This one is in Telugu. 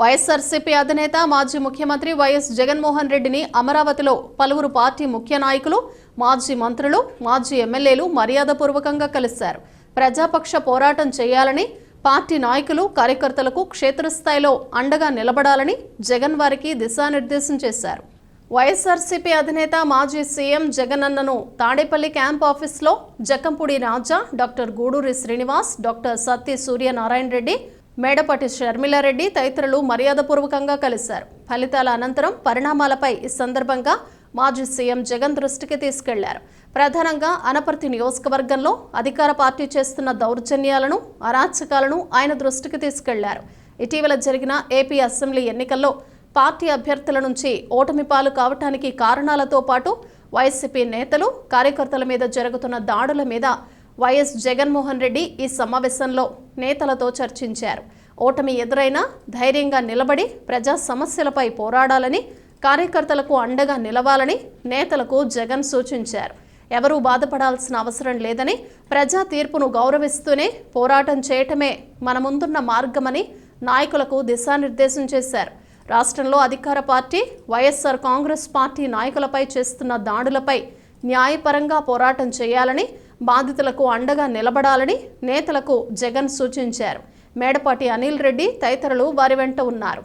వైఎస్ఆర్సీపీ అధినేత మాజీ ముఖ్యమంత్రి వైఎస్ జగన్మోహన్ రెడ్డిని అమరావతిలో పలువురు పార్టీ ముఖ్య నాయకులు మాజీ మంత్రులు మాజీ ఎమ్మెల్యేలు మర్యాదపూర్వకంగా కలిశారు. ప్రజాపక్ష పోరాటం చేయాలని పార్టీ నాయకులు కార్యకర్తలకు క్షేత్రస్థాయిలో అండగా నిలబడాలని జగన్ వారికి దిశానిర్దేశం చేశారు. వైఎస్ఆర్సీపీ అధినేత మాజీ సీఎం జగనన్నను తాడేపల్లి క్యాంప్ ఆఫీస్లో జక్కంపూడి రాజా డాక్టర్ గూడూరి శ్రీనివాస్ డాక్టర్ సత్య సూర్యనారాయణ రెడ్డి మేడపాటి షర్మిలారెడ్డి తదితరులు మర్యాదపూర్వకంగా కలిశారు. ఫలితాల అనంతరం పరిణామాలపై ఈ సందర్భంగా మాజీ సీఎం జగన్ దృష్టికి తీసుకెళ్ళారు. ప్రధానంగా అనపర్తి నియోజకవర్గంలో అధికార పార్టీ చేస్తున్న దౌర్జన్యాలను అరాచకాలను ఆయన దృష్టికి తీసుకెళ్ళారు. ఇటీవల జరిగిన ఏపీ అసెంబ్లీ ఎన్నికల్లో పార్టీ అభ్యర్థుల నుంచి ఓటమి పాలు కావటానికి కారణాలతో పాటు వైసీపీ నేతలు కార్యకర్తల మీద జరుగుతున్న దాడుల మీద వైఎస్ జగన్మోహన్ రెడ్డి ఈ సమావేశంలో నేతలతో చర్చించారు. ఓటమి ఎదురైనా ధైర్యంగా నిలబడి ప్రజా సమస్యలపై పోరాడాలని కార్యకర్తలకు అండగా నిలవాలని నేతలకు జగన్ సూచించారు. ఎవరూ బాధపడాల్సిన అవసరం లేదని ప్రజా తీర్పును గౌరవిస్తూనే పోరాటం చేయటమే మన ముందున్న మార్గమని నాయకులకు దిశానిర్దేశం చేశారు. రాష్ట్రంలో అధికార పార్టీ వైఎస్ఆర్ కాంగ్రెస్ పార్టీ నాయకులపై చేస్తున్న దాడులపై న్యాయపరంగా పోరాటం చేయాలని బాధితులకు అండగా నిలబడాలని నేతలకు జగన్ సూచించారు. మేడపాటి అనిల్ రెడ్డి తదితరులు వారి వెంట ఉన్నారు.